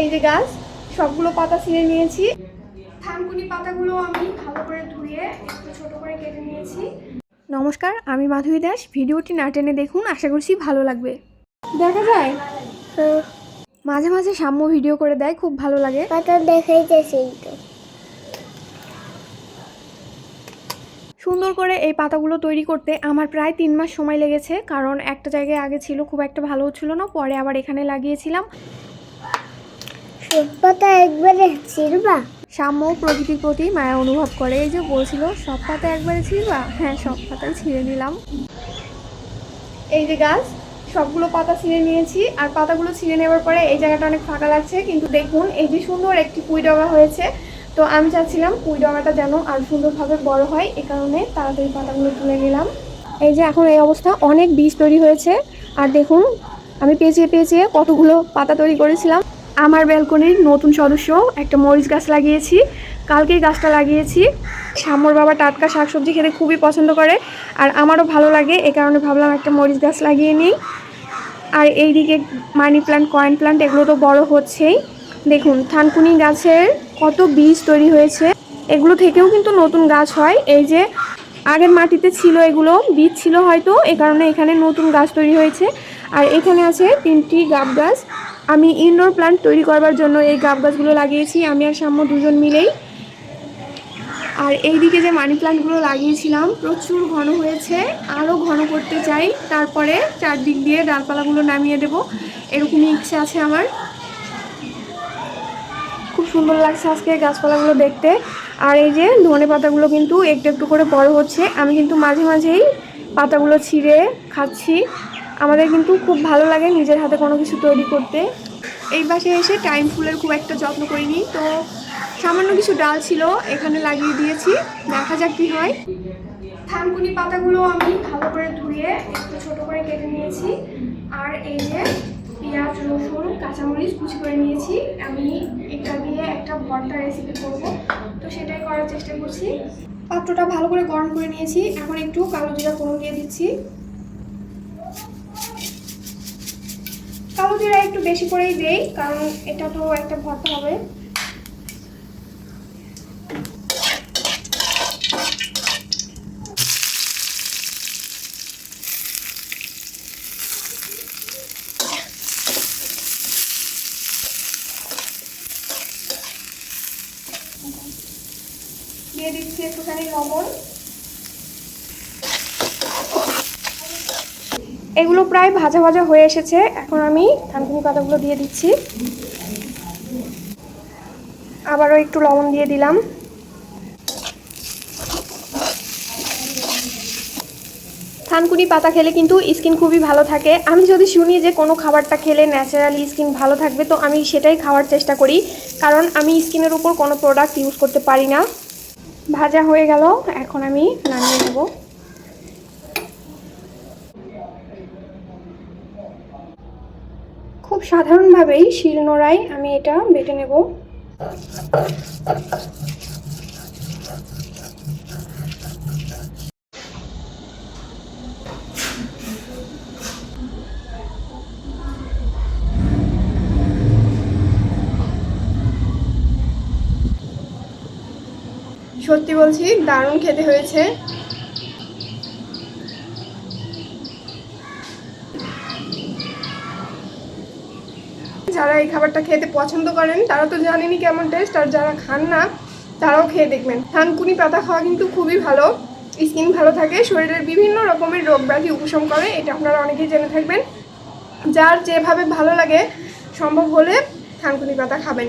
এই যে গাছ সবগুলো পাতা ছিঁড়ে নিয়েছি। থানকুনি পাতাগুলো আমি ভালো করে ধুয়ে একটু ছোট করে কেটে নিয়েছি। নমস্কার আমি মাধবী দাস। ভিডিওটি না টেনে দেখুন আশা করছি ভালো লাগবে। দেখা যায়? মাঝে মাঝে সাম্য ভিডিও করে দেয় খুব ভালো লাগে। পাতা দেখাইতেছি তো সুন্দর করে এই পাতাগুলো তৈরি করতে আমার প্রায় তিন মাস সময় লেগেছে কারণ একটা জায়গায় আগে ছিল খুব একটা ভালো ছিল না পরে আবার এখানে লাগিয়েছিলাম। পাতা একবারে ছিড়বা সাম্য প্রকৃতির প্রতি মায়া অনুভব করে। এই যে বলছিল সব পাতা একবারে ছিঁড়বা হ্যাঁ সব পাতাই ছিঁড়ে নিলাম। এই যে গাছ সবগুলো পাতা ছিঁড়ে নিয়েছি। আর পাতাগুলো ছিঁড়ে নেওয়ার পরে এই জায়গাটা অনেক ফাঁকা লাগছে। কিন্তু দেখুন এই যে সুন্দর একটি পুঁই ডগা হয়েছে। তো আমি চাচ্ছিলাম পুঁই ডগাটা যেন আর সুন্দরভাবে বড় হয়। এ কারণে তাড়াতাড়ি পাতাগুলো তুলে নিলাম। এই যে এখন এই অবস্থা অনেক বীজ তৈরি হয়েছে। আর দেখুন আমি পেঁচিয়ে পেঁচিয়ে কতগুলো পাতা তৈরি করেছিলাম। আমার ব্যালকনির নতুন সদস্য, একটা মরিচ গাছ লাগিয়েছি, কালকেই গাছটা লাগিয়েছি। শ্যামর বাবা টাটকা শাকসবজি খেতে খুবই পছন্দ করে, আর আমারও ভালো লাগে, এ কারণে ভাবলাম একটা মরিচ গাছ লাগিয়ে নিই। আর এইদিকে মানি প্ল্যান্ট কয়েন প্ল্যান্ট এগুলো তো বড় হচ্ছেই। দেখুন, থানকুনি গাছের কত বীজ তৈরি হয়েছে। এগুলো থেকেও কিন্তু নতুন গাছ হয়। এই যে আগের মাটিতে ছিল এগুলো, বীজ ছিল হয়তো, এ কারণে এখানে নতুন গাছ তৈরি হয়েছে। আর এখানে আছে তিনটি গাব গাছ। আমি ইনডোর প্ল্যান্ট তৈরি করবার জন্য এই গাব গাছগুলো লাগিয়েছি, আমি আর সাম্য দুজন মিলেই। আর এইদিকে যে মানি প্ল্যান্টগুলো লাগিয়েছিলাম, প্রচুর ঘন হয়েছে আরও ঘন করতে চাই, তারপরে চারদিক দিয়ে ডালপালাগুলো নামিয়ে দেব, এরকমই ইচ্ছে আছে আমার। খুব সুন্দর লাগছে আজকে গাছপালাগুলো দেখতে। আর এই যে ধনে পাতাগুলো কিন্তু একটু একটু করে বড় হচ্ছে, আমি কিন্তু মাঝে মাঝেই পাতাগুলো ছিঁড়ে খাচ্ছি। আমাদের কিন্তু খুব ভালো লাগে নিজের হাতে কোনো কিছু তৈরি করতে। এই পাশে এসে টাইম ফুলের খুব একটা যত্ন করিনি, তো সামান্য কিছু ডাল ছিল, এখানে লাগিয়ে দিয়েছি, দেখা যাক কি হয়। থানকুনি পাতাগুলো আমি ভালো করে ধুয়ে একটু ছোট করে কেটে নিয়েছি, আর এই যে পেঁয়াজ, রসুন, কাঁচামরিচ কুচি করে নিয়েছি। আমি এটা দিয়ে একটা ভর্তা রেসিপি করব, তো সেটাই করার চেষ্টা করছি। পাত্রটা ভালো করে গরম করে নিয়েছি, এখন একটু কালো জিরা ফোড়ন দিয়ে দিচ্ছি কালো জিরা একটু বেশি করেই দেই, কারণ এটা তো একটা ভর্তা হবে। দিয়ে দিচ্ছি একটুখানি লবণ। এগুলো প্রায় ভাজা ভাজা হয়ে এসেছে। এখন আমি থানকুনি পাতাগুলো দিয়ে দিচ্ছি। আবারও একটু লবণ দিয়ে দিলাম। থানকুনি পাতা খেলে কিন্তু স্কিন খুবই ভালো থাকে। আমি যদি শুনি যে কোনো খাবারটা খেলে ন্যাচারালি স্কিন ভালো থাকবে, তো আমি সেটাই খাওয়ার চেষ্টা করি। কারণ আমি স্কিনের উপর কোনো প্রোডাক্ট ইউজ করতে পারি না। ভাজা হয়ে গেল। এখন আমি নামিয়ে নেব। সাধারণভাবেই শিলনোড়ায় আমি এটা বেটে নেব। সত্যি বলছি দারুণ খেতে হয়েছে। যারা এই খাবারটা খেতে পছন্দ করেন, তারা তো জানেনই কেমন টেস্ট আর যারা খান না, তারাও খেয়ে দেখবেন। থানকুনি পাতা খাওয়া কিন্তু খুবই ভালো। স্কিন ভালো থাকে, শরীরের বিভিন্ন রকমের রোগ ব্যাধি উপশম করে, এটা আপনারা অনেকেই জেনে থাকবেন। যার যেভাবে ভালো লাগে, সম্ভব হলে থানকুনি পাতা খাবেন।